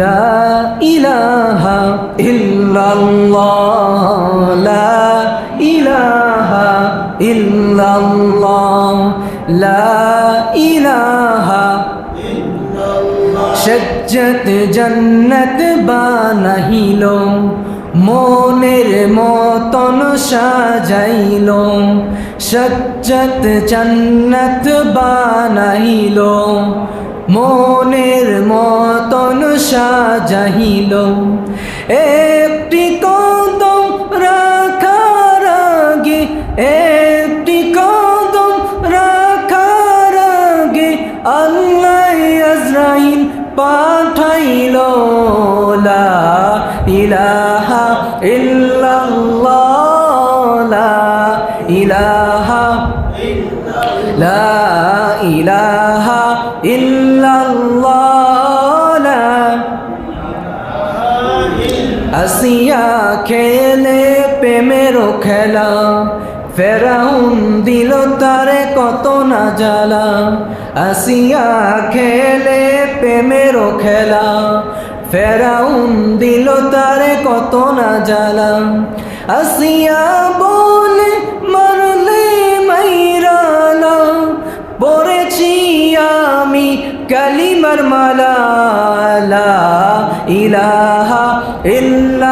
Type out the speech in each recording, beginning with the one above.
লা ইলাহা ইল্লাল্লাহ, লা ইলাহা ইল্লাল্লাহ, লা ইলাহা সজ্জত জন্নত বানাহিল মনের মতন সাজাইল সজ্জত জন্নত বানাইল মনের মতন সাজাইল একটি কদম রাখার আগে, একটি কদম রাখার আগে আল্লাহ আজরাইল পাঠাইল, লা ইলাহা ইল্লাল্লাহ ইলাহা লা ইলাহা আসিয়া খেলে, প্রেমেরও খেলা। ফেরাউন দিল তারে কত না জ্বালা। আসিয়া খেলে, প্রেমেরও খেলা। ফেরাউন দিল তারে কত না জ্বালা। আসিয়া বলে, মারলে মাইরালা পড়েছি আমি কালিমার মালা। লা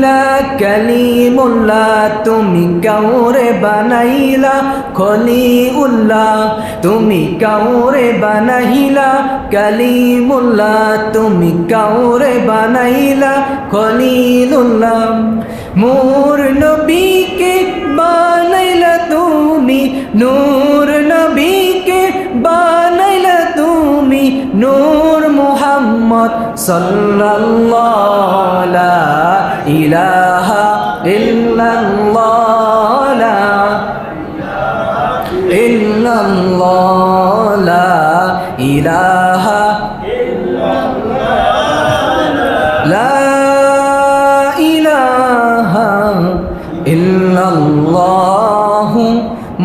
বানাইলা, কালিমুল্লাহ, তুমি কাউরে বানাইলা খলিউল্লাহ তুমি কাউরে বানাইলা, কালিমুল্লাহ, তুমি কাউরে বানাইলা, খলিলুল্লাহ। মোর নবীকে বানাইলা তুমি, নূর নবীকে বানাইলা তুমি, নূর মুহাম্মদ সাল্লাল্লাহ লা ইলাহা ইল্লাল্লাহ লা ইল্লাল্লাহ লা ইলাহা লা ইলাহা ইল্লাল্লাহ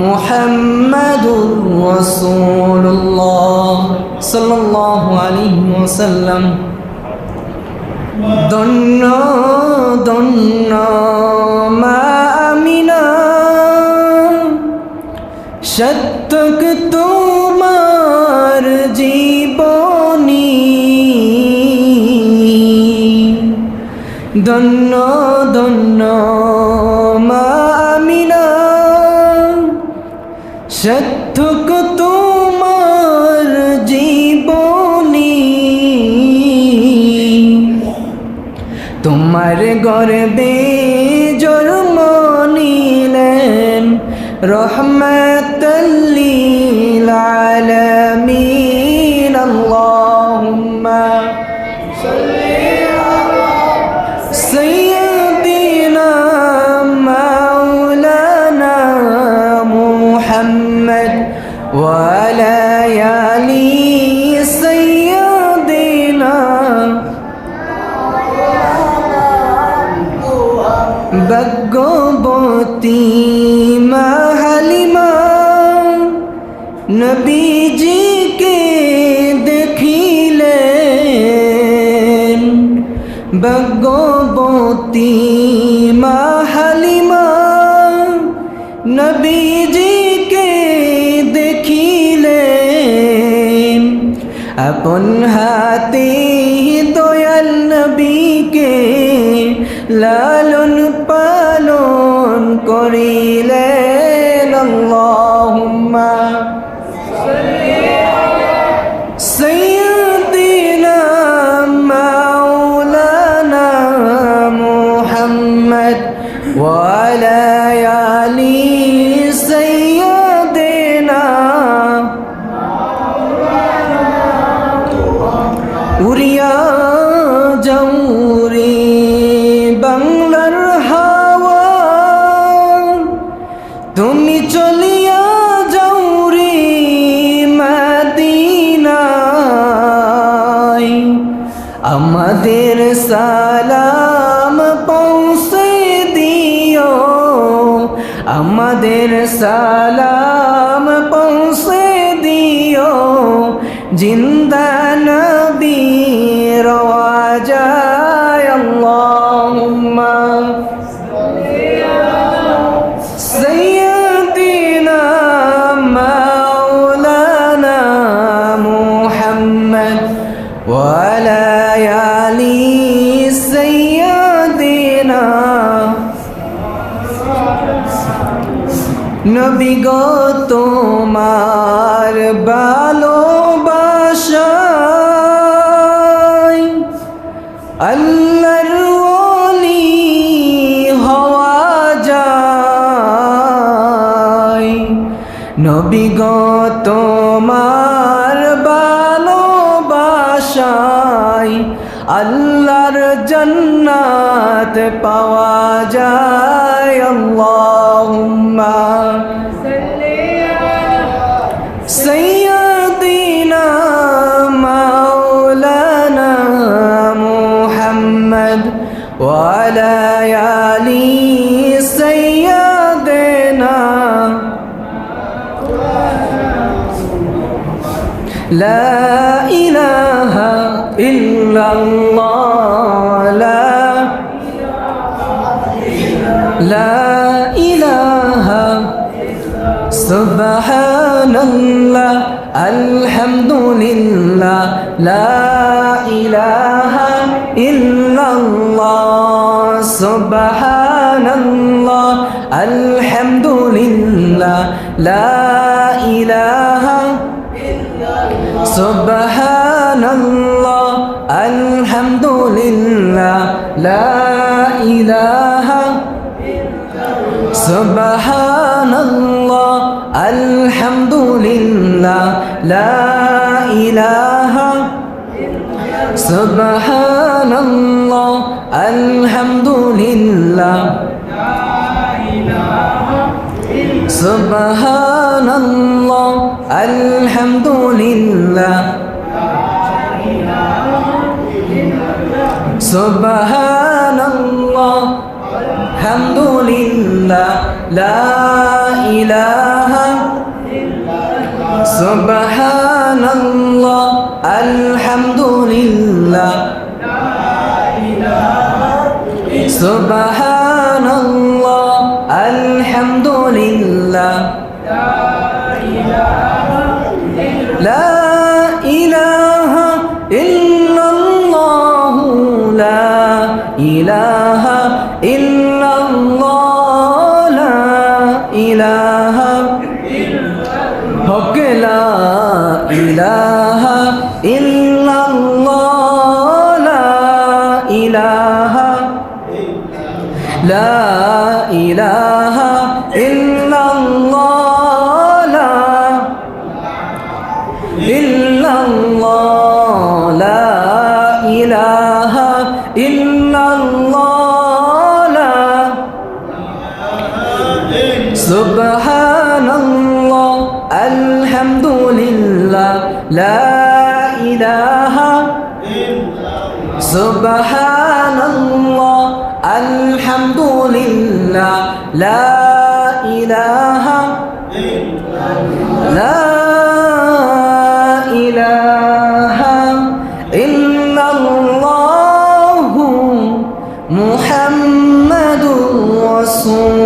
মুহাম্মাদুর রাসূলুল্লাহ সাল্লাল্লাহু আলাইহি ওয়াসাল্লাম দন্ন দন্ন মা আমিনা। সত্যক তোমার জীবনী। দন্ন দন্ন মা আমিনা। সত্যক তোমার তোমার গর্বে জন্ম নিলেন রহমতল্লিল আলামিন। নবীজিকে দেখিলেন ভগবতী মাহালিমা নবীজিকে দেখিলেন আপন হাতে দয়াল নবীকে লালন পালন করিলেন وعلى آل سيدنا উড়িয়া যাউরে বাংলার হাওয়া তুমি চলিয়া যাও রে মাদিনায় আমাদের সালাম সালাম পৌঁছে দিও। জিন্দা গো তোমার ভালোবাসায়। আল্লাহর ওলি হওয়া যায়। নবী গো তোমার ভালোবাসায় আল্লাহর জান্নাত পাওয়া যায়। আল্লাহুম্মা سيدنا مولانا محمد وعلى آل سيدنا لا إله إلا الله. لا لا إله سبحان الله الحمد لله لا إله إلا الله سبحان الله الحمد لله لا إله سبحان الله الحمد لله لا إله سبحان لا إله. سبحان الله الحمد لله سبحان الله الحمد لله سبحان الله الحمد لله لا إله. سبحان الله الحمد لله سبحان الله الحمد لله لا إله إلا الله لا إله إلا الله ইলাহা ইল্লাল্লাহ লা ইলাহা লা ইলাহা ইল্লাল্লাহ লা ইল্লাল্লাহ লা ইলাহা ইল্লাল্লাহ লা সুবহানাল্লাহ। لا إله سبحان الله الحمد لله لا إله لا إله إلا الله محمد رسول